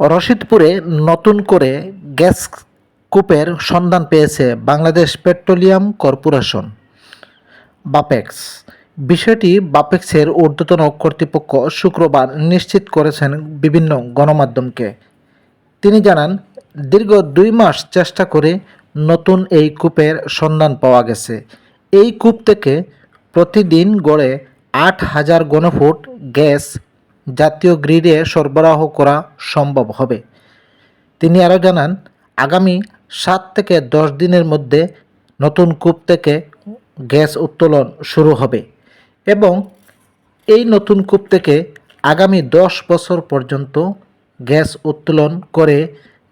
রশিদপুরে নতুন করে গ্যাস কূপের সন্ধান পেয়েছে বাংলাদেশ পেট্রোলিয়াম কর্পোরেশন, বাপেক্স। বিষয়টি বাপেক্সের ঊর্ধ্বতন কর্তৃপক্ষ শুক্রবার নিশ্চিত করেছেন বিভিন্ন গণমাধ্যমকে। তিনি জানান, দীর্ঘ দুই মাস চেষ্টা করে নতুন এই কূপের সন্ধান পাওয়া গেছে। এই কূপ থেকে প্রতিদিন গড়ে আট হাজার ঘনফুট গ্যাস জাতীয় গ্রিডে সরবরাহ করা সম্ভব হবে। তিনি আরও জানান, আগামী সাত থেকে দশ দিনের মধ্যে নতুন কূপ থেকে গ্যাস উত্তোলন শুরু হবে এবং এই নতুন কূপ থেকে আগামী দশ বছর পর্যন্ত গ্যাস উত্তোলন করে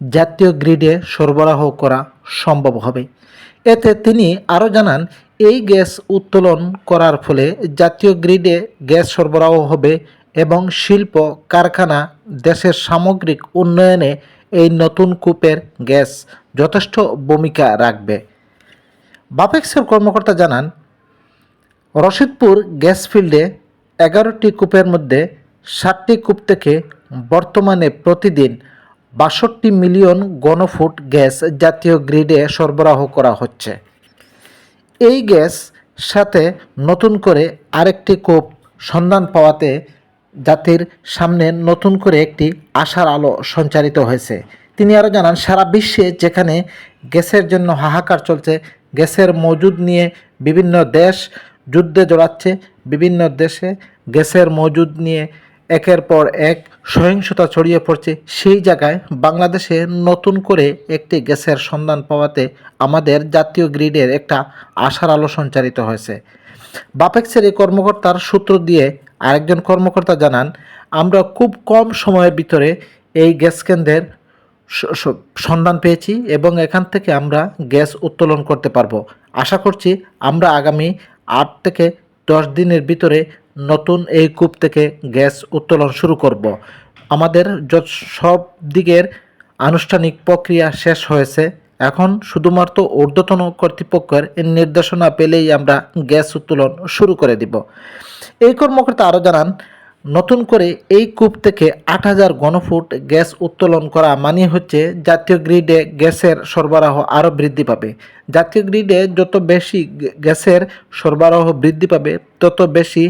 জাতীয় গ্রিডে সরবরাহ করা সম্ভব হবে। এতে তিনি আরও জানান, এই গ্যাস উত্তোলন করার ফলে জাতীয় গ্রিডে গ্যাস সরবরাহ হবে এবং শিল্প, কারখানা, দেশের সামগ্রিক উন্নয়নে এই নতুন কূপের গ্যাস যথেষ্ট ভূমিকা রাখবে। বাপেক্সের কর্মকর্তা জানান, রশিদপুর গ্যাস ফিল্ডে এগারোটি কূপের মধ্যে ষাটটি কূপ থেকে বর্তমানে প্রতিদিন বাষট্টি মিলিয়ন গণফুট গ্যাস জাতীয় গ্রিডে সরবরাহ করা হচ্ছে। এই গ্যাস সাথে নতুন করে আরেকটি কূপ সন্ধান পাওয়াতে জাতির সামনে নতুন করে একটি আশার আলো সঞ্চারিত হয়েছে। তিনি আরও জানান, সারা বিশ্বে যেখানে গ্যাসের জন্য হাহাকার চলছে, গ্যাসের মজুদ নিয়ে বিভিন্ন দেশ যুদ্ধে জড়াচ্ছে, বিভিন্ন দেশে গ্যাসের মজুদ নিয়ে একের পর এক সহিংসতা ছড়িয়ে পড়ছে। সেই জায়গায় বাংলাদেশে নতুন করে একটি গ্যাসের সন্ধান পাওয়াতে আমাদের জাতীয় গ্রিডের একটা আশার আলো সঞ্চারিত হয়েছে। বাপেক্সের এই কর্মকর্তার সূত্র দিয়ে আরেকজন কর্মকর্তা জানান, আমরা খুব কম সময়ের ভিতরে এই গ্যাস কেন্দ্রের সন্ধান পেয়েছি এবং এখান থেকে আমরা গ্যাস উত্তোলন করতে পারব। আশা করছি আমরা আগামী আট থেকে দশ দিনের ভিতরে নতুন এই কূপ থেকে গ্যাস উত্তোলন শুরু করব। আমাদের সব দিকের আনুষ্ঠানিক প্রক্রিয়া শেষ হয়েছে, এখন শুধুমাত্র ঊর্ধ্বতন কর্তৃপক্ষের নির্দেশনা পেলেই আমরা গ্যাস উত্তোলন শুরু করে দিব। এই কর্মকর্তা আরও জানান, নতুন করে এই কূপ থেকে আট হাজার ঘনফুট গ্যাস উত্তোলন করা মানে হচ্ছে জাতীয় গ্রিডে গ্যাসের সরবরাহ আরও বৃদ্ধি পাবে। জাতীয় গ্রিডে যত বেশি গ্যাসের সরবরাহ বৃদ্ধি পাবে, তত বেশি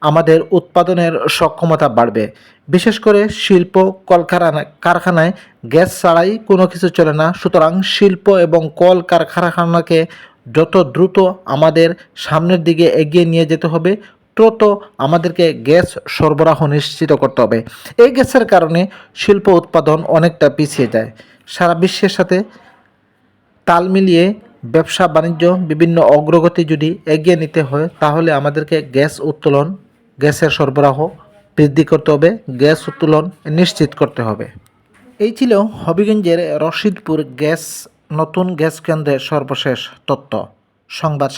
আমাদের উৎপাদনের সক্ষমতা বাড়বে। বিশেষ করে শিল্প, কলকারখানা কারখানায় গ্যাস ছাড়াই কোনো কিছু চলে না। সুতরাং শিল্প এবং কল কারখানাকে যত দ্রুত আমাদের সামনের দিকে এগিয়ে নিয়ে যেতে হবে, তত আমাদেরকে গ্যাস সরবরাহ নিশ্চিত করতে হবে। এই গ্যাসের কারণে শিল্প উৎপাদন অনেকটা পিছিয়ে যায়। সারা বিশ্বের সাথে তাল মিলিয়ে ব্যবসা বাণিজ্য বিভিন্ন অগ্রগতি যদি এগিয়ে নিতে হয়, তাহলে আমাদেরকে গ্যাস উত্তোলন গ্যাসের সরবরাহ বৃদ্ধি করতে হবে, গ্যাস উত্তোলন নিশ্চিত করতে হবে। এই ছিল হবিগঞ্জের রশিদপুর গ্যাস, নতুন গ্যাস কেন্দ্রের সর্বশেষ তথ্য। সংবাদ